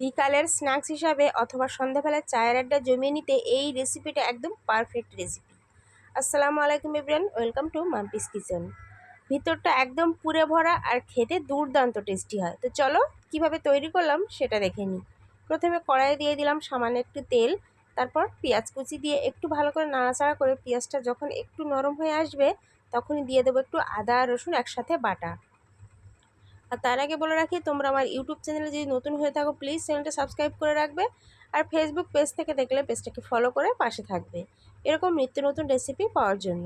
বিকালের স্ন্যাক্স হিসাবে অথবা সন্ধ্যাবেলার চায়ের আড্ডা জমিয়ে নিতে এই রেসিপিটা একদম পারফেক্ট রেসিপি আসসালামু আলাইকুম Ibran welcome to Mampi's kitchen ভিতরটা একদম পুরে ভরা আর খেতে দুর্দান্ত টেস্টি হয়। তো চলো, কীভাবে তৈরি করলাম সেটা দেখে নিই। প্রথমে কড়াইয়ে দিয়ে দিলাম সামান্য একটু তেল, তারপর পেঁয়াজ কুচি দিয়ে একটু ভালো করে নাড়াচাড়া করে পেঁয়াজটা যখন একটু নরম হয়ে আসবে, তখনই দিয়ে দেবো একটু আদা, রসুন একসাথে বাটা। আর তার আগে বলে রাখি, তোমরা আমার ইউটিউব চ্যানেলে যদি নতুন হয়ে থাকো প্লিজ চ্যানেলটা সাবস্ক্রাইব করে রাখবে। আর ফেসবুক পেজ থেকে দেখলে পেজটাকে ফলো করে পাশে থাকবে। এরকম নিত্য নতুন রেসিপি পাওয়ার জন্য।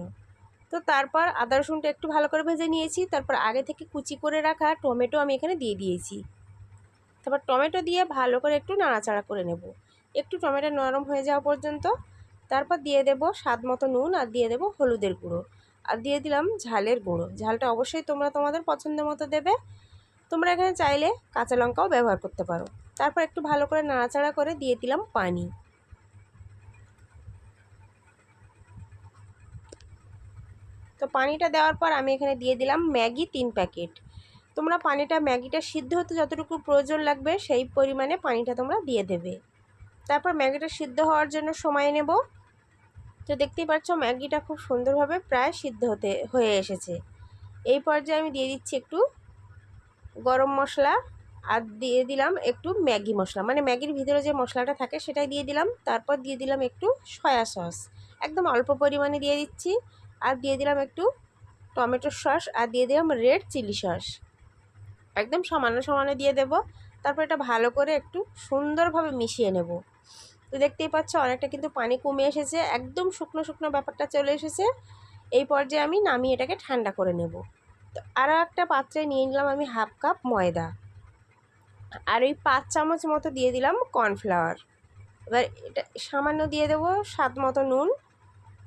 তো তারপর আদা, রসুনটা একটু ভালো করে ভেজে নিয়েছি। তারপর আগে থেকে কুচি করে রাখা টমেটো আমি এখানে দিয়ে দিয়েছি। তারপর টমেটো দিয়ে ভালো করে একটু নাড়াচাড়া করে নেব। একটু টমেটো নরম হয়ে যাওয়া পর্যন্ত। তারপর দিয়ে দেব স্বাদ মতো নুন আর দিয়ে দেব হলুদের গুঁড়ো। আর দিয়ে দিলাম ঝালের গুঁড়ো। ঝালটা অবশ্যই তোমরা তোমাদের পছন্দ মতো দেবে। তোমরা এখানে চাইলে কাঁচা লঙ্কাও ব্যবহার করতে পারো। তারপর একটু ভালো করে নাড়াচাড়া করে দিয়ে দিলাম পানি। তো পানিটা দেওয়ার পর আমি এখানে দিয়ে দিলাম ম্যাগি তিন প্যাকেট। তোমরা পানিটা, ম্যাগিটা সিদ্ধ হতে যতটুকু প্রয়োজন লাগবে সেই পরিমাণে পানিটা তোমরা দিয়ে দেবে। তারপর ম্যাগিটা সিদ্ধ হওয়ার জন্য সময় নেব। তো দেখতেই পাচ্ছ ম্যাগিটা খুব সুন্দরভাবে প্রায় সিদ্ধ হতে, হয়ে এসেছে। এই পর্যায়ে আমি দিয়ে দিচ্ছি একটু গরম মশলা আর দিয়ে দিলাম একটু ম্যাগি মশলা। মানে ম্যাগির ভিতরে যে মশলাটা থাকে সেটাই দিয়ে দিলাম। তারপর দিয়ে দিলাম একটু সয়া সস। একদম অল্প পরিমাণে দিয়ে দিচ্ছি। আর দিয়ে দিলাম একটু টমেটো সস আর দিয়ে দিলাম রেড চিলি সস। একদম সমানে সমানে দিয়ে দেব। তারপর এটা ভালো করে একটু সুন্দরভাবে মিশিয়ে নেব। তো দেখতেই পাচ্ছ অনেকটা কিন্তু পানি কমে এসেছে। একদম শুকনো শুকনো ব্যাপারটা চলে এসেছে। এই পর্যায়ে আমি নামিয়ে এটাকে ঠান্ডা করে নেব। তো আরও একটা পাত্রে নিয়ে নিলাম আমি হাফ কাপ ময়দা। আর ওই পাঁচ চামচ মতো দিয়ে দিলাম কর্নফ্লাওয়ার। এবার এটা সামান্য দিয়ে দেবো স্বাদ মতো নুন।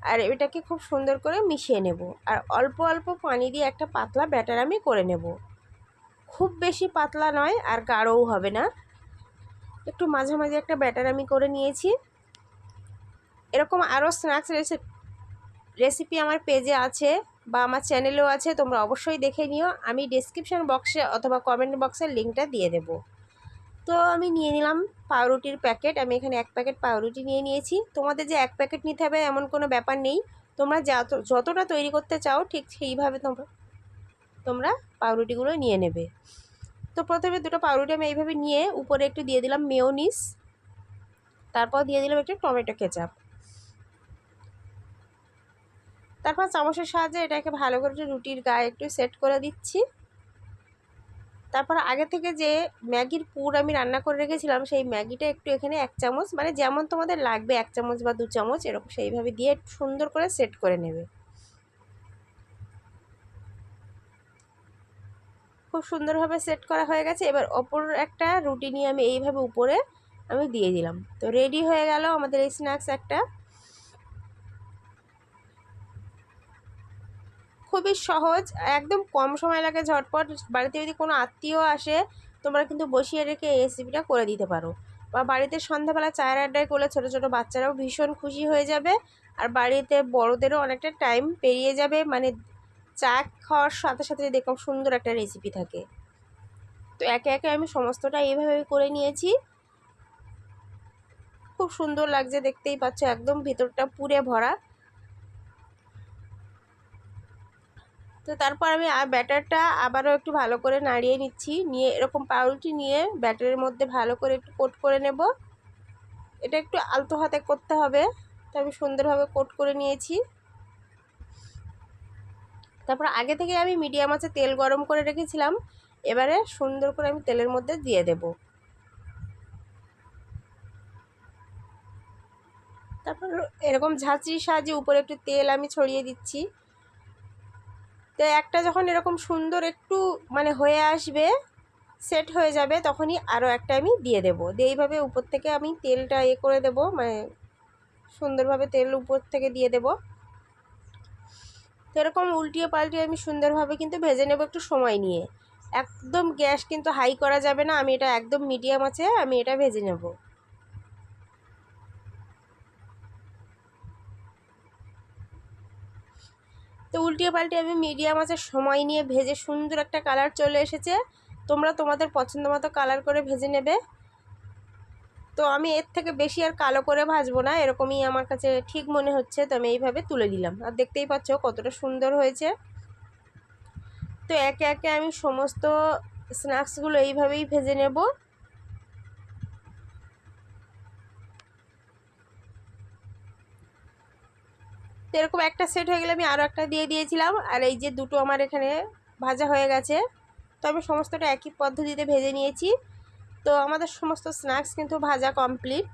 আর এটাকে খুব সুন্দর করে মিশিয়ে নেব। আর অল্প অল্প পানি দিয়ে একটা পাতলা ব্যাটার আমি করে নেব। খুব বেশি পাতলা নয় আর গাঢ়ও হবে না। একটু মাঝামাঝি একটা ব্যাটার আমি করে নিয়েছি। এরকম আরও স্ন্যাক্স রেসিপি রেসিপি আমার পেজে আছে। বা আমার চ্যানেলেও আছে, তোমরা অবশ্যই দেখে নিও। আমি ডিসক্রিপশান বক্সে অথবা কমেন্ট বক্সের লিঙ্কটা দিয়ে দেব। তো আমি নিয়ে নিলাম পাউরুটির প্যাকেট আমি এখানে এক প্যাকেট পাউরুটি নিয়ে নিয়েছি। তোমাদের যে এক প্যাকেট নিতে হবে এমন কোনো ব্যাপার নেই। তোমরা যত যতটা তৈরি করতে চাও, ঠিক সেইভাবে তোমরা তোমরা পাউরুটিগুলো নিয়ে নেবে। তো প্রথমে দুটো পাউরুটি আমি এইভাবে নিয়ে উপরে একটু দিয়ে দিলাম মেয়োনিস তারপর দিয়ে দিলাম একটু টমেটো কেচাপ তারপর চামচের সাহায্যে এটাকে ভালো করে রুটির গায়ে একটু সেট করে দিচ্ছি। তারপর আগে থেকে যে ম্যাগির পুর আমি রান্না করে রেখেছিলাম, সেই ম্যাগিটা একটু এখানে এক চামচ মানে যেমন তোমাদের লাগবে এক চামচ বা দু চামচ, এরকম সেইভাবে দিয়ে সুন্দর করে সেট করে নেবে। খুব সুন্দরভাবে সেট করা হয়ে গেছে। এবার অপর একটা রুটি নিয়ে আমি এইভাবে উপরে আমি দিয়ে দিলাম। তো রেডি হয়ে গেল আমাদের এই স্ন্যাক্স একটা। খুবই সহজ, একদম কম সময় লাগে ঝটপট। বাড়িতে যদি কোনো আত্মীয় আসে, তোমরা কিন্তু বসিয়ে রেখে এই রেসিপিটা করে দিতে পারো। বা বাড়িতে সন্ধ্যাবেলা চায়ের আড্ডায় করলে ছোটো ছোটো বাচ্চারাও ভীষণ খুশি হয়ে যাবে। আর বাড়িতে বড়োদেরও অনেকটা টাইম পেরিয়ে যাবে। মানে চা খাওয়ার সাথে সাথে দেখলাম সুন্দর একটা রেসিপি থাকে। তো একে একে আমি সমস্তটা এইভাবে করে নিয়েছি। খুব সুন্দর লাগছে, দেখতেই পাচ্ছ, একদম ভিতরটা পুরে ভরা। তো তারপর আমি ব্যাটারটা আবারও একটু ভালো করে নাড়িয়ে নিচ্ছি। নিয়ে এরকম পাউরুটি নিয়ে ব্যাটারের মধ্যে ভালো করে একটু কোট করে নেব। এটা একটু আলতো হাতে করতে হবে, তো আমি সুন্দরভাবে কোট করে নিয়েছি। তারপর আগে থেকে আমি মিডিয়াম আছে তেল গরম করে রেখেছিলাম, এবারে সুন্দর করে আমি তেলের মধ্যে দিয়ে দেব। তারপর এরকম ঝাঁচির সাহায্যে উপরে একটু তেল আমি ছড়িয়ে দিচ্ছি। তো একটা যখন এরকম সুন্দর একটু মানে হয়ে আসবে সেট হয়ে যাবে, তখনই আরও একটা আমি দিয়ে দেবো। দিয়ে এইভাবে উপর থেকে আমি তেলটা এ করে দেব মানে সুন্দরভাবে তেল উপর থেকে দিয়ে দেব। তো এরকম উল্টিয়ে পাল্টিয়ে আমি সুন্দরভাবে কিন্তু ভেজে নেব একটু সময় নিয়ে। একদম গ্যাস কিন্তু হাই করা যাবে না, আমি এটা একদম মিডিয়াম আছে, আমি এটা ভেজে নেব। তো উল্টিয়ে পাল্টে আমি মিডিয়াম আছে, সময় নিয়ে ভেজে সুন্দর একটা কালার চলে এসেছে। তোমরা তোমাদের পছন্দ মতো কালার করে ভেজে নেবে। তো আমি এর থেকে বেশি আর কালো করে ভাজবো না, এরকমই আমার কাছে ঠিক মনে হচ্ছে, তো আমি এইভাবে তুলে দিলাম আর দেখতেই পাচ্ছ কতটা সুন্দর হয়েছে। তো একে একে আমি সমস্ত স্ন্যাক্সগুলো এইভাবেই ভেজে নেব। তো এরকম একটা সেট হয়ে গেলে আমি আরও একটা দিয়ে দিয়েছিলাম। আর এই যে দুটো আমার এখানে ভাজা হয়ে গেছে। তো আমি সমস্তটা একই পদ্ধতিতে ভেজে নিয়েছি। তো আমাদের সমস্ত স্ন্যাক্স কিন্তু ভাজা কমপ্লিট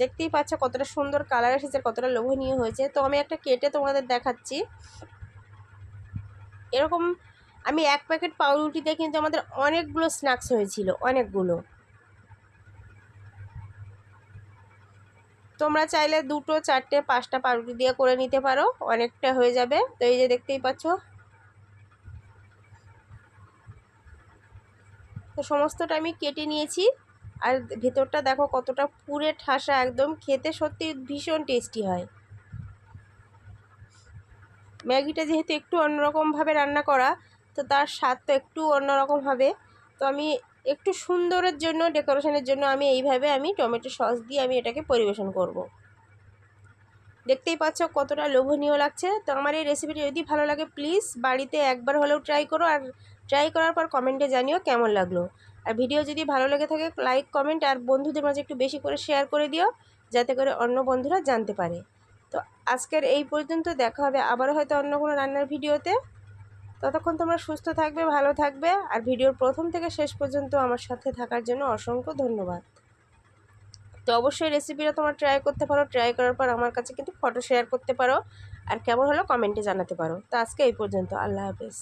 দেখতেই পাচ্ছ কতটা সুন্দর কালার এসেছে কতটা লোভনীয় হয়েছে। তো আমি একটা কেটে তোমাদের দেখাচ্ছি। এরকম আমি এক প্যাকেট পাউরুটিতে কিন্তু আমাদের অনেকগুলো স্ন্যাক্স হয়েছিল, অনেকগুলো। তোমরা চাইলে দুটো, চারটে, পাঁচটা পাউরুটি দিয়ে করে নিতে পারো, অনেকটা হয়ে যাবে। তো এই যে দেখতেই পাচ্ছ। তো সমস্তটা আমি কেটে নিয়েছি। আর ভেতরটা দেখো কতটা পুরে ঠাসা, একদম খেতে সত্যি ভীষণ টেস্টি হয়। ম্যাগিটা যেহেতু একটু অন্যরকমভাবে রান্না করা, তো তার স্বাদ তো একটু অন্যরকম হবে তো আমি একটু সুন্দরের জন্য ডেকোরেশনের জন্য আমি এইভাবে আমি টমেটো সস দিয়ে আমি এটাকে পরিবেশন করব। দেখতেই পাচ্ছ কতটা লোভনীয় লাগছে। তো আমার এই রেসিপিটি যদি ভালো লাগে প্লিজ বাড়িতে একবার হলেও ট্রাই করো আর ট্রাই করার পর কমেন্টে জানিও কেমন লাগল। আর ভিডিও যদি ভালো লেগে থাকে লাইক কমেন্ট আর বন্ধুদের মাঝে একটু বেশি করে শেয়ার করে দিও, যাতে করে অন্য বন্ধুরা জানতে পারে। তো আজকের এই পর্যন্ত দেখা হবে আবারও হয়তো অন্য কোনো রান্নার ভিডিওতে ততক্ষণ তোমরা সুস্থ থাকবে, ভালো থাকবে। আর ভিডিওর প্রথম থেকে শেষ পর্যন্ত আমার সাথে থাকার জন্য অসংখ্য ধন্যবাদ। তো অবশ্যই রেসিপিটা তোমার ট্রাই করতে পারো। ট্রাই করার পর আমার কাছে কিন্তু ফটো শেয়ার করতে পারো। আর কেমন হলো কমেন্টে জানাতে পারো। তো আজকে এই পর্যন্ত। আল্লাহ হাফেজ।